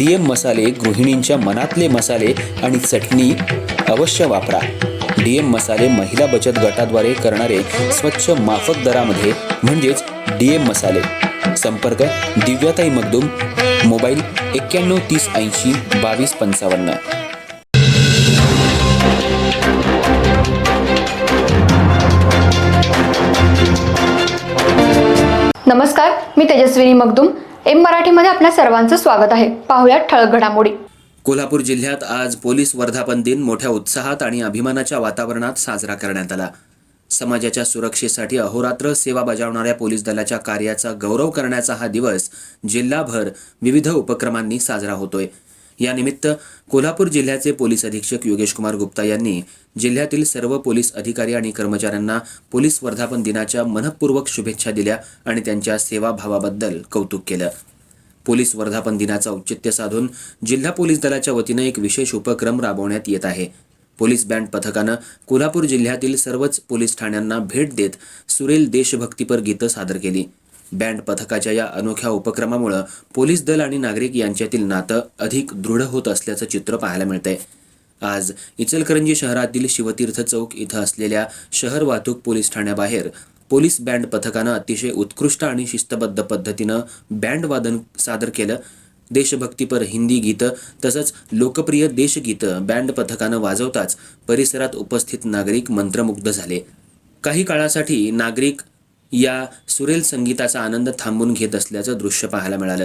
DM मसाले गृहिणींच्या मनातले मसाले आणि चटणी अवश्य वापरा. डीएम मसाले महिला बचत गटाद्वारे करणारे स्वच्छ माफक दरामध्ये म्हणजेच डीएम मसाले. संपर्क दिव्याताई मगदूम मोबाईल एक्क्याण्णव तीस ऐंशी बावीस पंचावन्न. नमस्कार मी तेजस्विनी मगदुम एम मराठीमध्ये आपल्या सर्वांचं स्वागत आहे. पाहुयात ठळक घडामोडी. कोल्हापूर जिल्ह्यात आज पोलीस वर्धापन दिन मोठ्या उत्साहात आणि अभिमानाच्या वातावरणात साजरा करण्यात आला. समाजाच्या सुरक्षेसाठी अहोरात्र सेवा बजावणाऱ्या पोलीस दलाच्या कार्याचा गौरव करण्याचा हा दिवस जिल्हाभर विविध उपक्रमांनी साजरा होतोय. यानिमित्त कोल्हापूर जिल्ह्याचे पोलीस अधीक्षक योगेश कुमार गुप्ता यांनी जिल्ह्यातील सर्व पोलीस अधिकारी आणि कर्मचाऱ्यांना पोलीस वर्धापन दिनाच्या मनपूर्वक शुभेच्छा दिल्या आणि त्यांच्या सेवाभावाबद्दल कौतुक केलं. पोलीस वर्धापन दिनाचं औचित्य साधून जिल्हा पोलीस दलाच्या वतीनं एक विशेष उपक्रम राबवण्यात येत आहे. पोलीस बँड पथकानं कोल्हापूर जिल्ह्यातील सर्वच पोलीस ठाण्यांना भेट देत सुरेल देशभक्तीपर गीतं सादर केली. बँड पथकाच्या या अनोख्या उपक्रमामुळं पोलीस दल आणि नागरिक यांच्यातील नातं अधिक दृढ होत असल्याचं चित्र पाहायला मिळतंय. आज इचलकरंजी शहरातील शिवतीर्थ चौक इथं असलेल्या शहर वाहतूक पोलीस ठाण्याबाहेर पोलीस बँड पथकानं अतिशय उत्कृष्ट आणि शिस्तबद्ध पद्धतीनं बँड वादन सादर केलं. देशभक्तीपर हिंदी गीतं तसंच लोकप्रिय देशगीतं बँड पथकानं वाजवताच परिसरात उपस्थित नागरिक मंत्रमुग्ध झाले. काही काळासाठी नागरिक या सुरेल संगीताचा आनंद थांबून घेत असल्याचं दृश्य पाहायला मिळालं.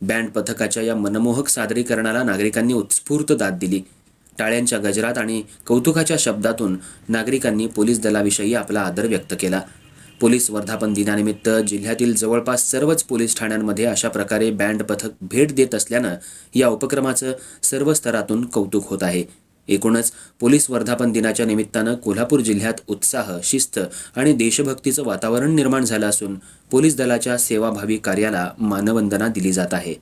बँड पथकाच्या या मनमोहक सादरीकरणाला नागरिकांनी उत्स्फूर्त दाद दिली. टाळ्यांच्या गजरात आणि कौतुकाच्या शब्दातून नागरिकांनी पोलीस दलाविषयी आपला आदर व्यक्त केला. पोलीस वर्धापन दिनानिमित्त जिल्ह्यातील जवळपास सर्वच पोलीस ठाण्यांमध्ये अशा प्रकारे बँड पथक भेट देत असल्यानं या उपक्रमाचं सर्व स्तरातून कौतुक होत आहे. एकूणच पोलीस वर्धापन दिनाच्या निमित्तानं कोल्हापूर जिल्ह्यात उत्साह शिस्त आणि देशभक्तीचं वातावरण निर्माण झालं असून पोलीस दलाच्या सेवाभावी कार्याला मानवंदना दिली जात आहे.